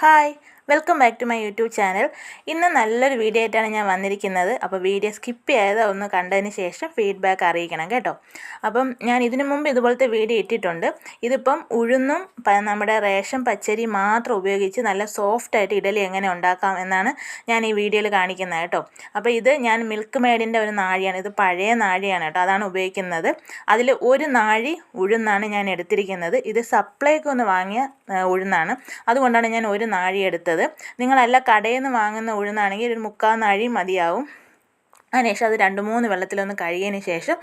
Hi. Welcome back to my YouTube channel ഇന്ന് നല്ലൊരു video ആയിട്ടാണ് ഞാൻ വന്നിരിക്കുന്നത്. അപ്പോൾ വീഡിയോ സ്കിപ്പ് ചെയ്ത് ഒന്ന് കണ്ടതിന് ശേഷം ഫീഡ്ബാക്ക് അറിയിക്കണം കേട്ടോ. അപ്പം ഞാൻ ഇതിനു മുമ്പ് ഇതുപോലത്തെ വീഡിയോ ഇട്ടിട്ടുണ്ട്. ഇതിപ്പം ഉഴുന്നും നമ്മുടെ റേഷൻ പച്ചരി മാത്രം ഉപയോഗിച്ച് നല്ല സോഫ്റ്റായിട്ട് ഇഡലി എങ്ങനെ ഉണ്ടാക്കാം എന്നാണ് ഞാൻ ഈ വീഡിയോയിൽ കാണിക്കുന്നത് കേട്ടോ. അപ്പോൾ ഇത് ഞാൻ മിൽക്ക് മേഡിന്റെ ഒരു നാഴിയാണ്. ഇത് പഴയ നാഴിയാണ് കേട്ടോ. അതാണ് ഉപയോഗിക്കുന്നത്. അതിൽ ഒരു നാഴി ഉഴുന്നാണ് ഞാൻ എടുത്തിരിക്കുന്നത്. ഇത് സപ്ലൈക്ക് ഒന്ന് വാങ്ങിയ ഉഴുന്നാണ്. അതുകൊണ്ടാണ് ഞാൻ ഒരു നാഴി എടുത്തത്. നിങ്ങളല്ല കടയിൽ നിന്ന് വാങ്ങുന്ന ഉഴുന്നാണെങ്കിൽ ഒരു മുക്കാൽ നാഴി മതിയാവും. അതിനുശേഷം അത് രണ്ട് മൂന്ന് വെള്ളത്തിലൊന്ന് കഴുകിയതിന് ശേഷം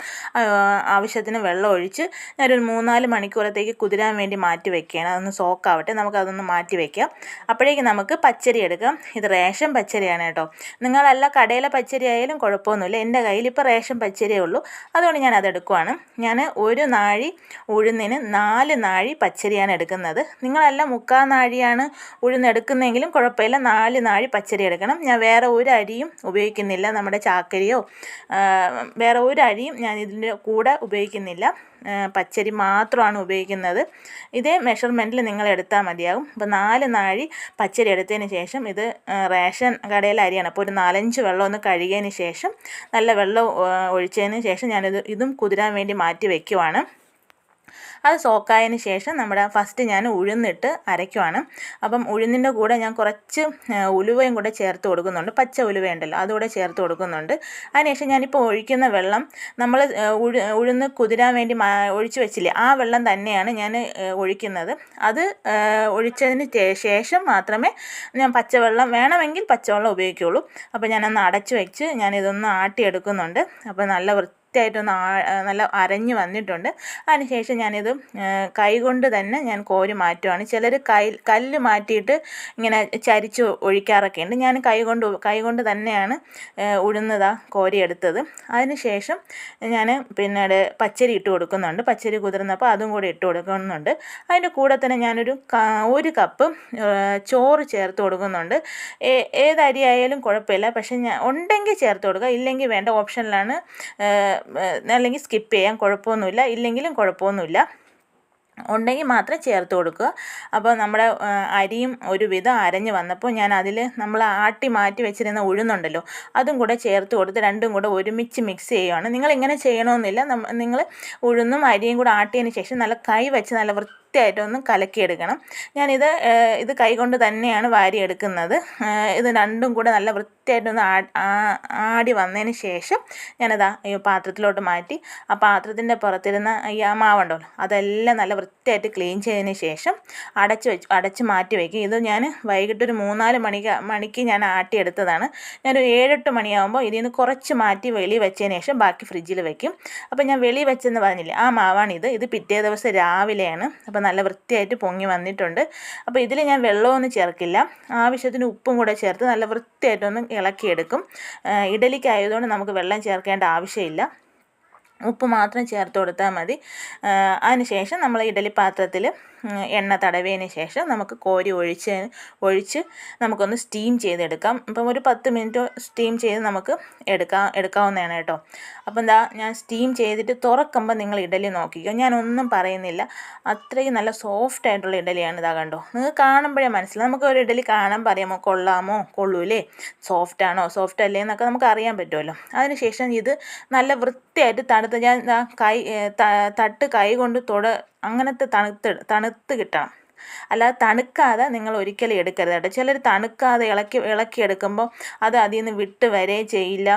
ആവശ്യത്തിന് വെള്ളം ഒഴിച്ച് ഞാനൊരു മൂന്നാൽ മണിക്കൂറത്തേക്ക് കുതിരാൻ വേണ്ടി മാറ്റി വെക്കുകയാണ്. അതൊന്ന് സോക്കാവട്ടെ നമുക്കതൊന്ന് മാറ്റി വെക്കാം. അപ്പോഴേക്ക് നമുക്ക് പച്ചരി എടുക്കാം. ഇത് റേഷൻ പച്ചരിയാണ് കേട്ടോ. നിങ്ങളല്ല കടയിലെ പച്ചരി ആയാലും കുഴപ്പമൊന്നുമില്ല. എന്റെ കയ്യിൽ ഇപ്പോൾ റേഷൻ പച്ചരിയേ ഉള്ളൂ. അതുകൊണ്ട് ഞാൻ അതെടുക്കുവാണ് ഞാൻ ഒരു നാഴി ഉഴുന്നിന് നാല് നാഴി പച്ചരിയാണ് എടുക്കുന്നത്. നിങ്ങളല്ല മുക്കാൽ നാഴിയാണ് ഉഴുന്നെടുക്കുന്നതെങ്കിലും കുഴപ്പമില്ല. നാല് നാഴി പച്ചരി എടുക്കണം. ഞാൻ വേറെ ഒരു അരിയും ഉപയോഗിക്കുന്നില്ല. നമ്മുടെ ചാക്കരിയോ ആ, വേറെ ഒരു അരിയും ഞാൻ ഇതിന്റെ കൂടെ ഉപയോഗിക്കുന്നില്ല. പച്ചരി മാത്രമാണ് ഉപയോഗിക്കുന്നത്. ഇതേ മെഷർമെന്റിൽ നിങ്ങൾ എടുത്താൽ മതിയാകും. അപ്പോൾ നാല് നാഴി പച്ചരി എടുത്തതിന് ശേഷം ഇത് റേഷൻ കടയിലെ അരിയാണ്. അപ്പോൾ ഒരു നാലഞ്ച് വെള്ളം ഒന്ന് കഴുകിയതിന് ശേഷം നല്ല വെള്ളം ഒഴിച്ചതിന് ശേഷം ഞാനിത് ഇതും കുതിരാൻ വേണ്ടി മാറ്റി വയ്ക്കുവാണ് അത് സോക്കായതിന് ശേഷം നമ്മുടെ ഫസ്റ്റ് ഞാൻ ഉഴുന്നിട്ട് അരയ്ക്കുവാണ്. അപ്പം ഉഴുന്നിന്റെ കൂടെ ഞാൻ കുറച്ച് ഉലുവയും കൂടെ ചേർത്ത് കൊടുക്കുന്നുണ്ട്. പച്ച ഉലുവ ഉണ്ടല്ലോ അതുകൂടെ ചേർത്ത് കൊടുക്കുന്നുണ്ട്. അതിനുശേഷം ഞാനിപ്പോൾ ഒഴിക്കുന്ന വെള്ളം നമ്മൾ ഉഴു ഉഴുന്ന് കുതിരാൻ വേണ്ടി ഒഴിച്ചു വെച്ചില്ലേ ആ വെള്ളം തന്നെയാണ് ഞാൻ ഒഴിക്കുന്നത്. അത് ഒഴിച്ചതിന് ശേഷം മാത്രമേ ഞാൻ പച്ചവെള്ളം വേണമെങ്കിൽ പച്ചവെള്ളം ഉപയോഗിക്കുകയുള്ളൂ അപ്പോൾ ഞാനൊന്ന് അടച്ചു വെച്ച് ഞാനിതൊന്ന് ആട്ടിയെടുക്കുന്നുണ്ട്. അപ്പോൾ നല്ല വൃത്തി ഒന്ന് നല്ല അരഞ്ഞ് വന്നിട്ടുണ്ട്. അതിനുശേഷം ഞാനിത് കൈകൊണ്ട് തന്നെ ഞാൻ കോരി മാറ്റുവാണ്. ചിലർ കൈ കല്ല് മാറ്റിയിട്ട് ഇങ്ങനെ ചരിച്ച് ഒഴിക്കാറൊക്കെ ഉണ്ട്. ഞാൻ കൈകൊണ്ട് കൈകൊണ്ട് തന്നെയാണ് ഉഴുന്നതാ കോരിയെടുത്തത്. അതിനുശേഷം ഞാൻ പിന്നീട് പച്ചരി ഇട്ട് കൊടുക്കുന്നുണ്ട്. പച്ചരി കുതിർന്നപ്പോൾ അതും കൂടി ഇട്ട് കൊടുക്കുന്നുണ്ട്. അതിന്റെ കൂടെ തന്നെ ഞാനൊരു ഒരു കപ്പ് ചോറ് ചേർത്ത് കൊടുക്കുന്നുണ്ട്. ഏത് കുഴപ്പമില്ല. പക്ഷേ ഞാൻ ഉണ്ടെങ്കിൽ ചേർത്ത് കൊടുക്കുക. ഇല്ലെങ്കിൽ വേണ്ട ഓപ്ഷനിലാണ് അല്ലെങ്കിൽ സ്കിപ്പ് ചെയ്യാം കുഴപ്പമൊന്നുമില്ല ഇല്ലെങ്കിലും കുഴപ്പമൊന്നുമില്ല. ഉണ്ടെങ്കിൽ മാത്രം ചേർത്ത് കൊടുക്കുക. അപ്പോൾ നമ്മുടെ അരിയും ഒരുവിധം അരഞ്ഞ് വന്നപ്പോൾ ഞാൻ അതിൽ നമ്മൾ ആട്ടി മാറ്റി വെച്ചിരുന്ന ഉഴുന്നുണ്ടല്ലോ അതും കൂടെ ചേർത്ത് കൊടുത്ത് രണ്ടും കൂടെ ഒരുമിച്ച് മിക്സ് ചെയ്യുകയാണ് നിങ്ങൾ ഇങ്ങനെ ചെയ്യണമെന്നില്ല. നിങ്ങൾ ഉഴുന്നും അരിയും കൂടെ ആട്ടിയതിന് ശേഷം നല്ല കൈ വെച്ച് നല്ല വൃത്തിയായിട്ടൊന്ന് കലക്കിയെടുക്കണം. ഞാനിത് ഇത് കൈ കൊണ്ട് തന്നെയാണ് വാരിയെടുക്കുന്നത്. ഇത് രണ്ടും കൂടെ നല്ല വൃത്തിയായിട്ടൊന്ന് ആടി വന്നതിന് ശേഷം ഞാനിതാ പാത്രത്തിലോട്ട് മാറ്റി ആ പാത്രത്തിന്റെ പുറത്തിരുന്ന ഈ ആ മാവുണ്ടല്ലോ അതെല്ലാം നല്ല വൃത്തിയായിട്ട് ക്ലീൻ ചെയ്തതിന് ശേഷം അടച്ച് വെച്ച് അടച്ച് മാറ്റി വയ്ക്കും ഇത് ഞാൻ വൈകിട്ട് ഒരു മൂന്നാൽ മണിക്ക് മണിക്ക് ഞാൻ ആട്ടിയെടുത്തതാണ്. ഞാനൊരു ഏഴെട്ട് മണിയാകുമ്പോൾ ഇതിൽ നിന്ന് കുറച്ച് മാറ്റി വെളി വെച്ചതിന് ശേഷം ബാക്കി ഫ്രിഡ്ജിൽ വയ്ക്കും അപ്പോൾ ഞാൻ വെളി വെച്ചെന്ന് പറഞ്ഞില്ലേ ആ മാവാണിത്. ഇത് പിറ്റേ ദിവസം രാവിലെയാണ്. അപ്പോൾ നല്ല വൃത്തിയായിട്ട് പൊങ്ങി വന്നിട്ടുണ്ട്. അപ്പോൾ ഇതിൽ ഞാൻ വെള്ളമൊന്നും ചേർക്കില്ല. ആവശ്യത്തിന് ഉപ്പും കൂടെ ചേർത്ത് നല്ല വൃത്തിയായിട്ടൊന്ന് ഇളക്കിയെടുക്കും. ഇഡലിക്കായതുകൊണ്ട് നമുക്ക് വെള്ളം ചേർക്കേണ്ട ആവശ്യമില്ല. ഉപ്പ് മാത്രം ചേർത്ത് കൊടുത്താൽ മതി. അതിനുശേഷം നമ്മൾ ഇഡലി പാത്രത്തിൽ എണ്ണ തടവിയതിന് ശേഷം നമുക്ക് കോരി ഒഴിച്ച് ഒഴിച്ച് നമുക്കൊന്ന് സ്റ്റീം ചെയ്തെടുക്കാം. ഇപ്പം ഒരു പത്ത് മിനിറ്റ് സ്റ്റീം ചെയ്ത് നമുക്ക് എടുക്കാം എടുക്കാവുന്നതാണ് കേട്ടോ. അപ്പം എന്താ ഞാൻ സ്റ്റീം ചെയ്തിട്ട് തുറക്കുമ്പോൾ നിങ്ങൾ ഇഡലി നോക്കിക്കോ. ഞാനൊന്നും പറയുന്നില്ല. അത്രയും നല്ല സോഫ്റ്റ് ആയിട്ടുള്ള ഇഡലിയാണ് ഇതാ കണ്ടോ. നിങ്ങൾ കാണുമ്പോഴേ മനസ്സിലാവും. നമുക്ക് ഒരു ഇഡലി കാണാൻ പറയാമോ കൊള്ളാമോ? കൊള്ളൂലേ. സോഫ്റ്റ് ആണോ? സോഫ്റ്റ് അല്ലേ എന്നൊക്കെ നമുക്ക് അറിയാൻ പറ്റുമല്ലോ. അതിനുശേഷം ഇത് നല്ല വൃത്തിയായിട്ട് തണുത്ത് ഞാൻ കൈ തട്ട് കൈ കൊണ്ട് തൊട അങ്ങനത്തെ തണുത്ത് തണുത്ത് കിട്ടണം. അല്ലാതെ തണുക്കാതെ നിങ്ങൾ ഒരിക്കലും എടുക്കരുത് കേട്ടോ. ചിലർ തണുക്കാതെ ഇളക്കി ഇളക്കി എടുക്കുമ്പോൾ അത് അതിൽ നിന്ന് വിട്ട് വരേ ചെയ്യില്ല.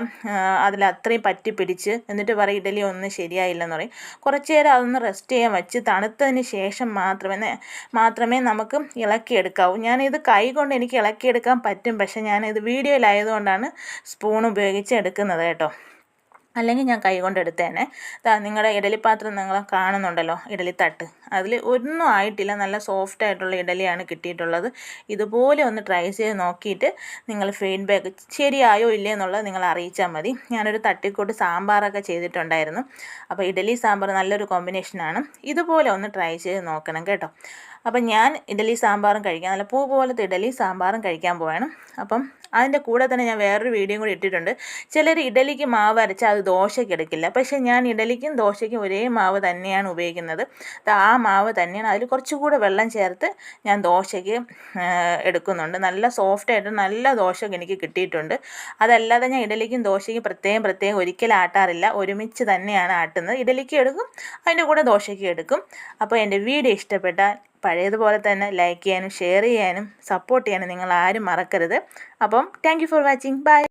അതിൽ അത്രയും പറ്റി പിടിച്ച് എന്നിട്ട് പറയും ഇഡലി ഒന്നും ശരിയായില്ലെന്ന് പറയും. കുറച്ച് നേരം അതൊന്ന് റെസ്റ്റ് ചെയ്യാൻ വെച്ച് തണുത്തതിന് ശേഷം മാത്രമേ മാത്രമേ നമുക്ക് ഇളക്കിയെടുക്കാവൂ ഞാനിത് കൈ കൊണ്ട് എനിക്ക് ഇളക്കിയെടുക്കാൻ പറ്റും. പക്ഷേ ഞാനിത് വീഡിയോയിലായതുകൊണ്ടാണ് സ്പൂൺ ഉപയോഗിച്ച് എടുക്കുന്നത് കേട്ടോ. അല്ലെങ്കിൽ ഞാൻ കൈ കൊണ്ട് എടുത്തേനെ. നിങ്ങളുടെ ഇഡലിപ്പാത്രം നിങ്ങൾ കാണുന്നുണ്ടല്ലോ ഇഡലിത്തട്ട്. അതിൽ ഒന്നും ആയിട്ടില്ല നല്ല സോഫ്റ്റ് ആയിട്ടുള്ള ഇഡലിയാണ് കിട്ടിയിട്ടുള്ളത്. ഇതുപോലെ ഒന്ന് ട്രൈ ചെയ്ത് നോക്കിയിട്ട് നിങ്ങൾ ഫീഡ്ബാക്ക് ശരിയായോ ഇല്ലേ എന്നുള്ളത് നിങ്ങൾ അറിയിച്ചാൽ മതി. ഞാനൊരു തട്ടിക്കൂട്ട് സാമ്പാറൊക്കെ ചെയ്തിട്ടുണ്ടായിരുന്നു. അപ്പോൾ ഇഡലി സാമ്പാർ നല്ലൊരു കോമ്പിനേഷനാണ് ഇതുപോലെ ഒന്ന് ട്രൈ ചെയ്ത് നോക്കണം കേട്ടോ. അപ്പം ഞാൻ ഇഡലി സാമ്പാറും കഴിക്കാം നല്ല പൂ പോലത്തെ ഇഡലി സാമ്പാറും കഴിക്കാൻ പോവാണ്. അപ്പം അതിന്റെ കൂടെ തന്നെ ഞാൻ വേറൊരു വീഡിയോ കൂടി ഇട്ടിട്ടുണ്ട്. ചിലർ ഇഡലിക്ക് മാവ് അരച്ചാൽ അത് ദോശയ്ക്ക് എടുക്കില്ല. പക്ഷേ ഞാൻ ഇഡലിക്കും ദോശയ്ക്കും ഒരേ മാവ് തന്നെയാണ് ഉപയോഗിക്കുന്നത്. ആ മാവ് തന്നെയാണ്. അതിൽ കുറച്ചുകൂടെ വെള്ളം ചേർത്ത് ഞാൻ ദോശയ്ക്ക് എടുക്കുന്നുണ്ട്. നല്ല സോഫ്റ്റായിട്ട് നല്ല ദോശ എനിക്ക് കിട്ടിയിട്ടുണ്ട്. അതല്ലാതെ ഞാൻ ഇഡലിക്കും ദോശയ്ക്കും പ്രത്യേകം പ്രത്യേകം ഒരിക്കലും ആട്ടാറില്ല. ഒരുമിച്ച് തന്നെയാണ് ആട്ടുന്നത്. ഇഡലിക്ക് എടുക്കും അതിന്റെ കൂടെ ദോശയ്ക്ക് എടുക്കും. അപ്പോൾ എന്റെ വീഡിയോ ഇഷ്ടപ്പെട്ടാൽ പഴയതുപോലെ തന്നെ ലൈക്ക് ചെയ്യാനും ഷെയർ ചെയ്യാനും സപ്പോർട്ട് ചെയ്യാനും നിങ്ങൾ ആരും മറക്കരുത്. അപ്പം താങ്ക് ഫോർ വാച്ചിങ് ബൈ